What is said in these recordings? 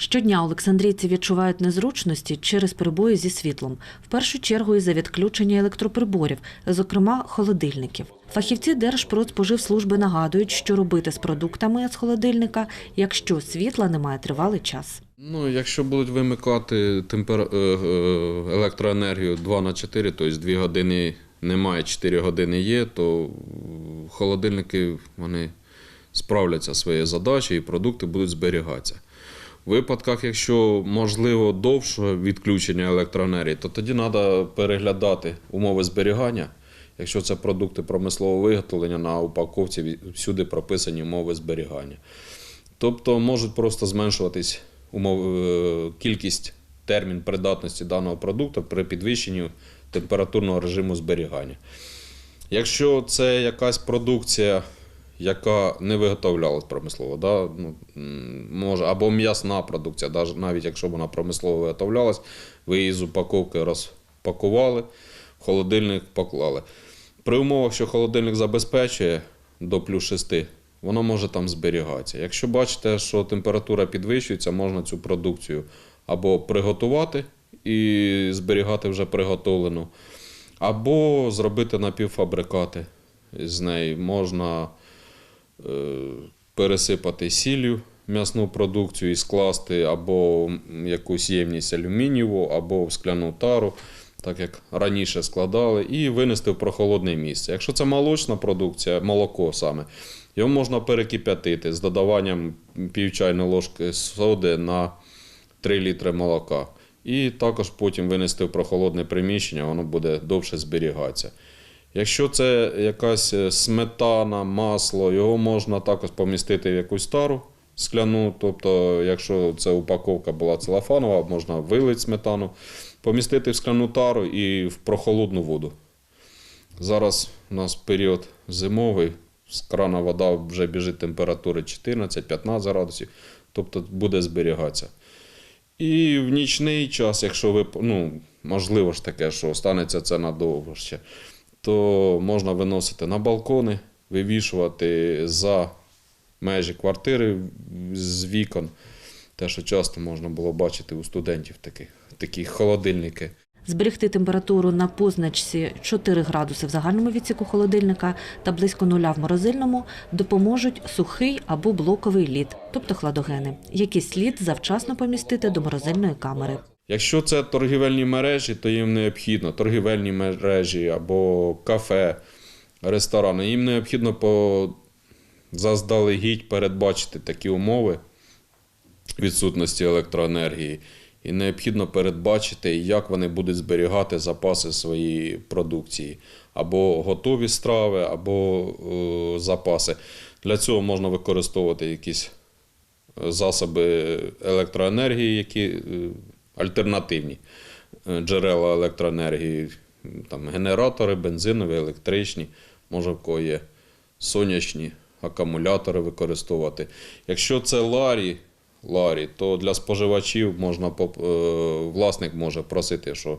Щодня олександрійці відчувають незручності через перебої зі світлом, в першу чергу із-за відключення електроприборів, зокрема холодильників. Фахівці Держпродспоживслужби нагадують, що робити з продуктами з холодильника, якщо світла немає тривалий час. Ну, якщо будуть вимикати темпер... е, е, електроенергію 2 на 4, тобто 2 години немає, 4 години є, то холодильники вони справляться своєю задачею і продукти будуть зберігатися. Випадках, якщо можливо довше відключення електроенергії, то тоді треба переглядати умови зберігання. Якщо це продукти промислового виготовлення, на упаковці всюди прописані умови зберігання. Тобто можуть просто зменшуватись умов, е, кількість термін придатності даного продукту при підвищенні температурного режиму зберігання. Якщо це якась продукція, яка не виготовлялась промислово, да, ну, може, або м'ясна продукція, навіть якщо вона промислово виготовлялась, ви її з упаковки розпакували, в холодильник поклали. При умовах, що холодильник забезпечує до плюс 6, воно може там зберігатися. Якщо бачите, що температура підвищується, можна цю продукцію або приготувати і зберігати вже приготовлену, або зробити напівфабрикати з неї. Можна пересипати сіллю м'ясну продукцію і скласти або якусь ємність алюмінієву, або в скляну тару, так як раніше складали, і винести в прохолодне місце. Якщо це молочна продукція, молоко саме, його можна перекип'ятити з додаванням пів чайної ложки соди на 3 літри молока. І також потім винести в прохолодне приміщення, воно буде довше зберігатися. Якщо це якась е, сметана, масло, його можна також помістити в якусь тару скляну. Тобто, якщо це упаковка була целофанова, можна вилити сметану, помістити в скляну тару і в прохолодну воду. Зараз у нас період зимовий, з крана вода вже біжить температури 14-15 градусів, тобто буде зберігатися. І в нічний час, якщо ви, ну, можливо ж таке, що станеться це надовго ще, то можна виносити на балкони, вивішувати за межі квартири з вікон. Те, що часто можна було бачити у студентів такі, такі холодильники. Зберегти температуру на позначці 4 градуси в загальному відсіку холодильника та близько нуля в морозильному допоможуть сухий або блоковий лід, тобто хладогени, які слід завчасно помістити до морозильної камери. Якщо це торгівельні мережі, то їм необхідно торгівельні мережі або кафе, ресторани, їм необхідно по заздалегідь передбачити такі умови відсутності електроенергії. І необхідно передбачити, як вони будуть зберігати запаси своєї продукції, або готові страви, або е, запаси. Для цього можна використовувати якісь е, засоби електроенергії, які е, альтернативні е, джерела електроенергії, там, генератори, бензинові, електричні, може в кого є сонячні акумулятори використовувати. Якщо це ларі, ларі, то для споживачів можна е, власник може просити, що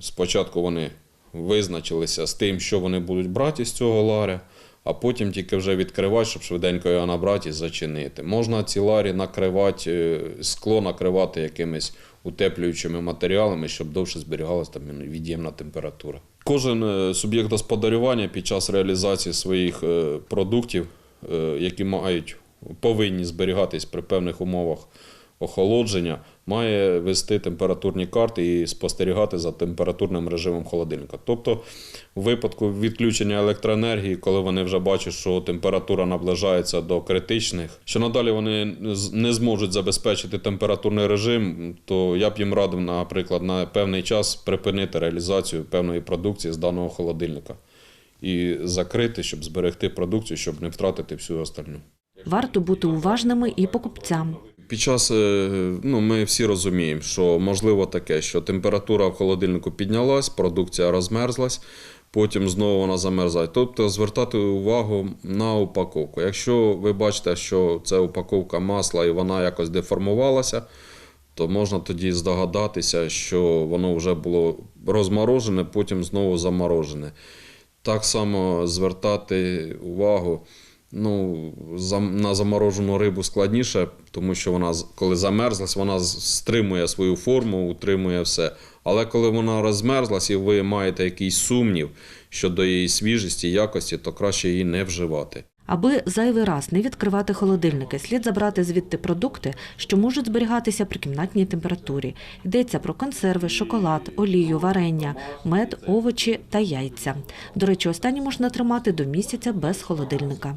спочатку вони визначилися з тим, що вони будуть брати з цього ларя, а потім тільки вже відкривати, щоб швиденько його набрати і зачинити. Можна ці ларі накривати, е, скло накривати якимись утеплюючими матеріалами, щоб довше зберігалася там від'ємна температура. Кожен е, суб'єкт господарювання під час реалізації своїх е, продуктів, які мають повинні зберігатись при певних умовах охолодження, має вести температурні карти і спостерігати за температурним режимом холодильника. Тобто, у випадку відключення електроенергії, коли вони вже бачать, що температура наближається до критичних, що надалі вони не зможуть забезпечити температурний режим, то я б їм радив, наприклад, на певний час припинити реалізацію певної продукції з даного холодильника і закрити, щоб зберегти продукцію, щоб не втратити всю остальну. Варто бути уважними і покупцям. Під час, е, ну, ми всі розуміємо, що можливо таке, що температура в холодильнику піднялась, продукція розмерзлась, потім знову вона замерзає. Тобто звертати увагу на упаковку. Якщо ви бачите, що це упаковка масла і вона якось деформувалася, то можна тоді здогадатися, що воно вже було розморожене, потім знову заморожене. Так само звертати увагу Ну, на заморожену рибу складніше, тому що вона, коли замерзлась, вона стримує свою форму, утримує все. Але коли вона розмерзлась і ви маєте якийсь сумнів щодо її свіжості, якості, то краще її не вживати. Аби зайвий раз не відкривати холодильники, слід забрати звідти продукти, що можуть зберігатися при кімнатній температурі. Йдеться про консерви, шоколад, олію, варення, мед, овочі та яйця. До речі, останні можна тримати до місяця без холодильника.